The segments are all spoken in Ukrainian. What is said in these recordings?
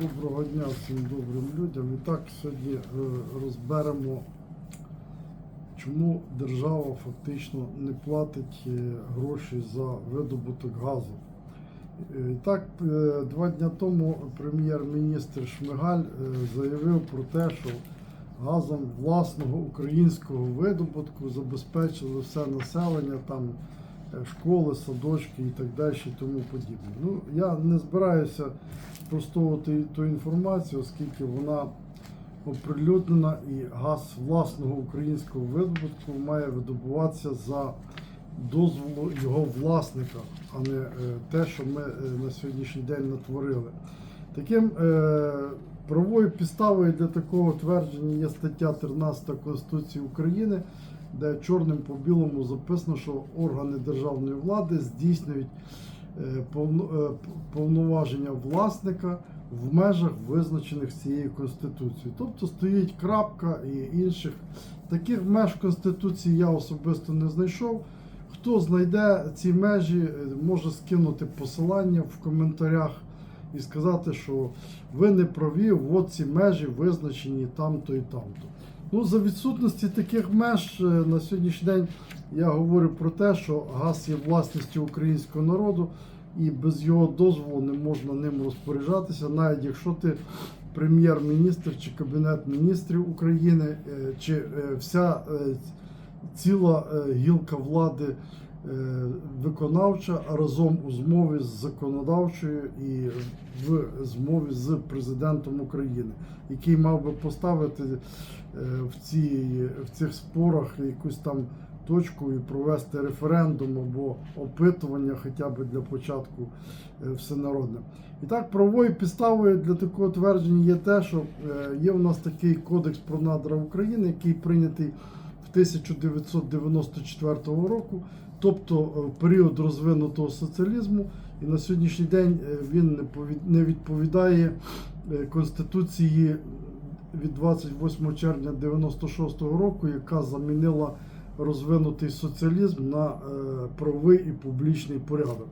Доброго дня всім добрим людям. І так сьогодні е, розберемо, чому держава фактично не платить е, гроші за видобуток газу. Е, І так, два дні тому прем'єр-міністр Шмигаль заявив про те, що газом власного українського видобутку забезпечили все населення там школи, садочки і так далі, і тому подібне. Ну, я не збираюся спростовувати ту інформацію, оскільки вона оприлюднена і газ власного українського видобутку має видобуватися за дозволу його власника, а не е, те, що ми е, на сьогоднішній день натворили. Таким е, правовою підставою для такого твердження є стаття 13 Конституції України, де чорним по білому записано, що органи державної влади здійснюють е, е, повноваження власника в межах визначених цією Конституцією. Тобто стоїть крапка і інших таких меж Конституції я особисто не знайшов. Хто знайде ці межі, е, може скинути посилання в коментарях і сказати, що ви не праві, от ці межі визначені там-то і там-то. Ну, за відсутності таких меж е, на сьогоднішній день я говорю про те, що газ є власністю українського народу, і без його дозволу не можна ним розпоряджатися, навіть якщо ти прем'єр-міністр чи кабінет міністрів України, е, чи е, вся ціла гілка влади виконавча разом у змові з законодавчою і в змові з президентом України, який мав би поставити е, в, ці, в цих спорах якусь там точку і провести референдум або опитування, хоча б для початку е, всенародне. І так, правовою підставою для такого твердження є те, що е, є у нас такий кодекс про надра України, який прийнятий в 1994 року, тобто е, період розвинутого соціалізму, і на сьогоднішній день е, він не повід- відповідає е, Конституції від 28 червня 96 року, яка замінила розвинутий соціалізм на правовий і публічний порядок,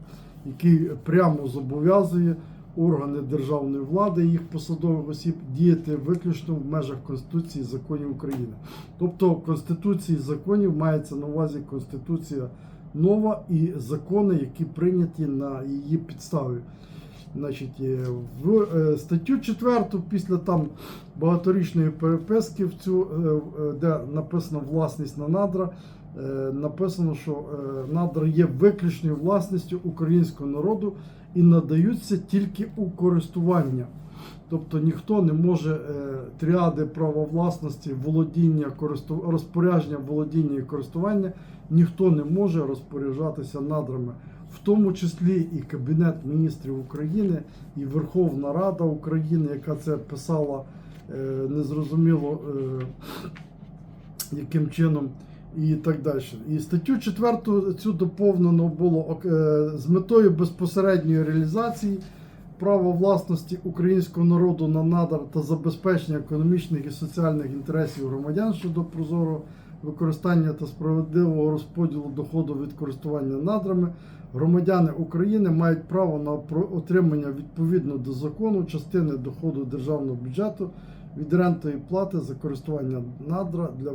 який прямо зобов'язує органи державної влади і їх посадових осіб діяти виключно в межах Конституції законів України. Тобто Конституції законів мається на увазі Конституція нова і закони, які прийняті на її підставі. Значить, е, в е, статтю 4 після там багаторічної переписки, в цю, е, де написано власність на надра, написано, що надра є виключною власністю українського народу і надаються тільки у користування. Тобто ніхто не може е, тріади права власності, володіння, розпорядження, володіння і користування, ніхто не може розпоряджатися надрами, в тому числі і Кабінет міністрів України, і Верховна Рада України, яка це писала е, незрозуміло е, яким чином. І так далі. І статтю 4 цю доповнено було з метою безпосередньої реалізації права власності українського народу на надар та забезпечення економічних і соціальних інтересів громадян щодо прозорого використання та справедливого розподілу доходу від користування надрами. Громадяни України мають право на отримання відповідно до закону частини доходу державного бюджету від рентної плати за користування надра для,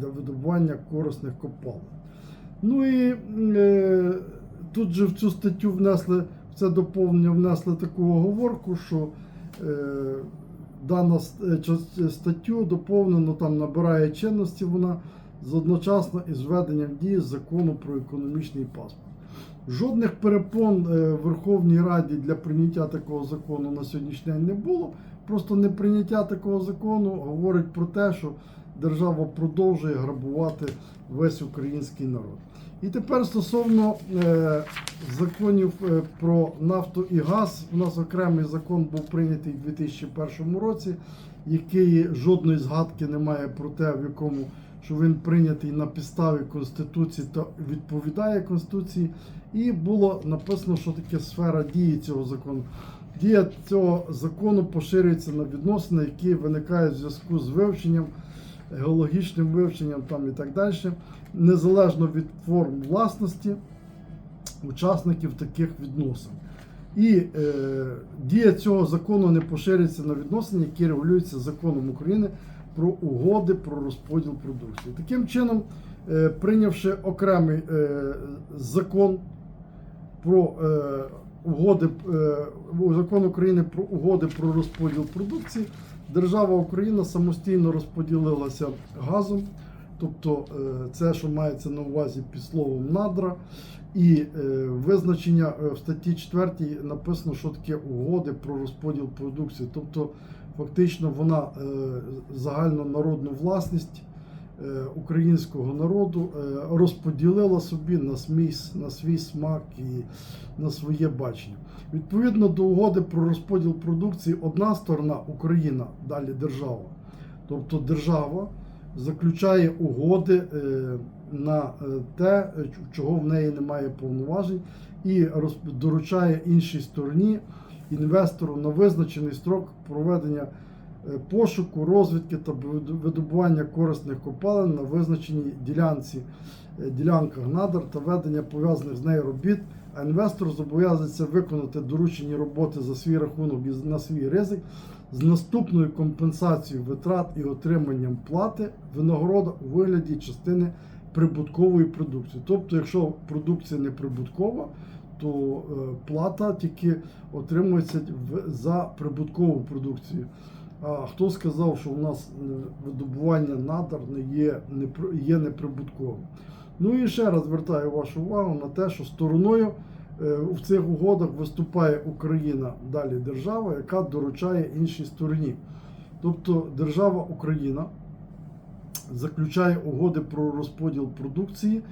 для видобування корисних копалин. Ну і е, тут же в цю статтю внесли, це доповнення внесли таку оговорку, що е, дана е, статтю доповнено там набирає чинності вона з одночасно із введенням дії закону про економічний паспорт. Жодних перепон е, в Верховній Раді для прийняття такого закону на сьогоднішній день не було. Просто неприйняття такого закону говорить про те, що держава продовжує грабувати весь український народ. І тепер стосовно е, законів е, про нафту і газ, у нас окремий закон був прийнятий у 2001 році, який жодної згадки немає про те, в якому що він прийнятий на підставі Конституції та відповідає Конституції. І було написано, що таке сфера дії цього закону. Дія цього закону поширюється на відносини, які виникають в зв'язку з вивченням, геологічним вивченням там і так далі, незалежно від форм власності учасників таких відносин. І е, дія цього закону не поширюється на відносини, які регулюються законом України про угоди про розподіл продукції. Таким чином, е, прийнявши окремий е, закон про е, угоди е, закон України про угоди про розподіл продукції, держава Україна самостійно розподілилася газом. Тобто е, це, що мається на увазі під словом надра, і е, визначення е, в статті 4 написано, що таке угоди про розподіл продукції. Тобто, фактично, вона загальнонародну власність українського народу е, розподілила собі на свій, на свій смак і на своє бачення. Відповідно до угоди про розподіл продукції, одна сторона Україна, далі держава. Тобто держава заключає угоди е, на е, те, е, чого в неї немає повноважень, і доручає іншій стороні інвестору на визначений строк проведення е, пошуку, розвідки та видобування корисних копалин на визначеній ділянці, е, ділянках надр та ведення пов'язаних з нею робіт. А інвестор зобов'язується виконати доручені роботи за свій рахунок і на свій ризик з наступною компенсацією витрат і отриманням плати винагорода у вигляді частини прибуткової продукції. Тобто, якщо продукція не прибуткова, то е, плата тільки отримується за прибуткову продукцію. Хто сказав, що у нас видобування надр не є, є неприбутковим? Ну і ще раз звертаю вашу увагу на те, що стороною е, в цих угодах виступає Україна, далі держава, яка доручає іншій стороні. Тобто держава Україна заключає угоди про розподіл продукції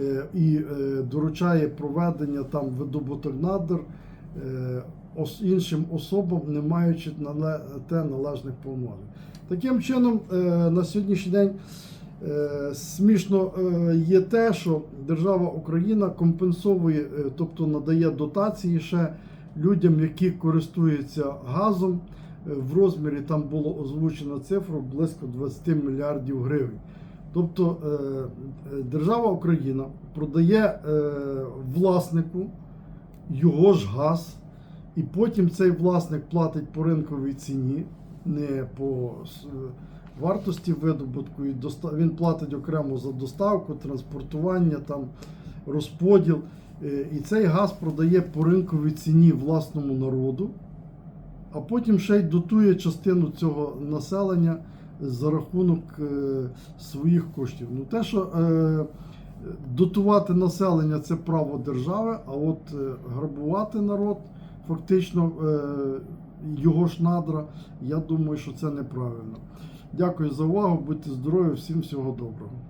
е, і е, доручає проведення там видобуток надр іншим особам, не маючи на те належних повноважень. Таким чином, е, на сьогоднішній день е, смішно е, є те, що держава Україна компенсовує, тобто надає дотації ще людям, які користуються газом. В розмірі там було озвучено цифру близько 20 мільярдів гривень. Тобто держава Україна продає власнику його ж газ, і потім цей власник платить по ринковій ціні, не по вартості видобутку. І Він платить окремо за доставку, транспортування, там, розподіл. Е, І цей газ продає по ринковій ціні власному народу, а потім ще й дотує частину цього населення за рахунок е, своїх коштів. Ну, те, що е, дотувати населення це право держави, а от грабувати народ, фактично е, його ж надра, я думаю, що це неправильно. Дякую за увагу, будьте здорові, всім всього доброго.